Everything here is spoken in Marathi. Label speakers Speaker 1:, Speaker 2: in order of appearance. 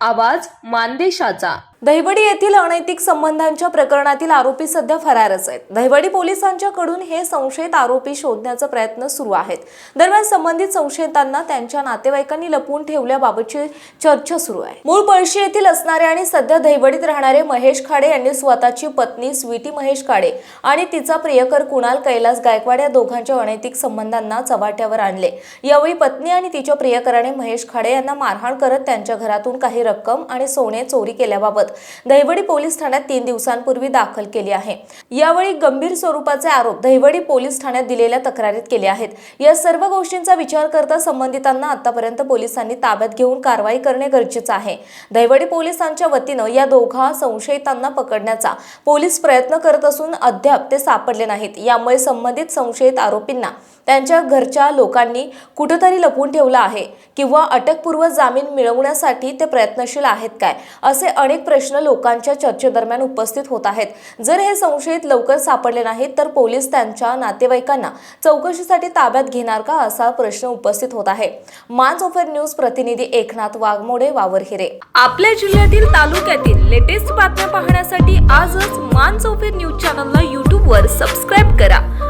Speaker 1: आवाज मानदेशाचा.
Speaker 2: दहिवडी येथील अनैतिक संबंधांच्या प्रकरणातील आरोपी सध्या फरारच आहेत. दहिवडी पोलिसांच्याकडून हे संशयित आरोपी शोधण्याचा प्रयत्न सुरू आहेत. दरम्यान संबंधित संशयितांना त्यांच्या नातेवाईकांनी लपवून ठेवल्याबाबतची चर्चा सुरू आहे. मूळ पळशी येथील असणारे आणि सध्या दहिवडीत राहणारे महेश खाडे यांनी स्वतःची पत्नी स्वीटी महेश खाडे आणि तिचा प्रियकर कुणाल कैलास गायकवाड या दोघांच्या अनैतिक संबंधांना चव्हाट्यावर आणले. यावेळी पत्नी आणि तिच्या प्रियकराने महेश खाडे यांना मारहाण करत त्यांच्या घरातून काही रक्कम आणि सोने चोरी केल्याबाबत दहिवडी पोलीस ठाण्यात तीन दिवसांपूर्वी दाखल केली आहे. यावेळी गंभीर स्वरूपाचे आरोप दहिवडी पोलीस ठाण्यात दिलेल्या तक्रारीत केले आहेत. या सर्व गोष्टींचा विचार करता संबंधितांना आतापर्यंत पोलिसांनी ताब्यात घेऊन कारवाई करणे गरजेचं आहे. दहिवडी पोलिसांच्या वतीनं या दोघा संशयितांना पकडण्याचा पोलीस प्रयत्न करत असून अद्याप ते सापडले नाहीत. यामुळे संबंधित संशयित आरोपींना त्यांच्या घरच्या लोकांनी कुठंतरी लपवून ठेवलं आहे किंवा अटकपूर्व जामीन मिळवण्यासाठी ते प्रयत्नशील आहेत काय? असे अनेक प्रश्न लोकांच्या चर्चेदरम्यान उपस्थित होत आहेत. जर हे संशयित लवकर सापडले नाहीत तर पोलीस त्यांच्या नातेवाईकांना चौकशीसाठी ताब्यात घेणार का असा प्रश्न उपस्थित होत आहे. मान ऑफर न्यूज प्रतिनिधी एकनाथ वाघमोडे वावरहिरे.
Speaker 1: आपल्या जिल्ह्यातील तालुक्यातील लेटेस्ट बातम्या पाहण्यासाठी आजच मान चौफेर न्यूज चॅनलला यूट्यूबवर सबस्क्राईब करा.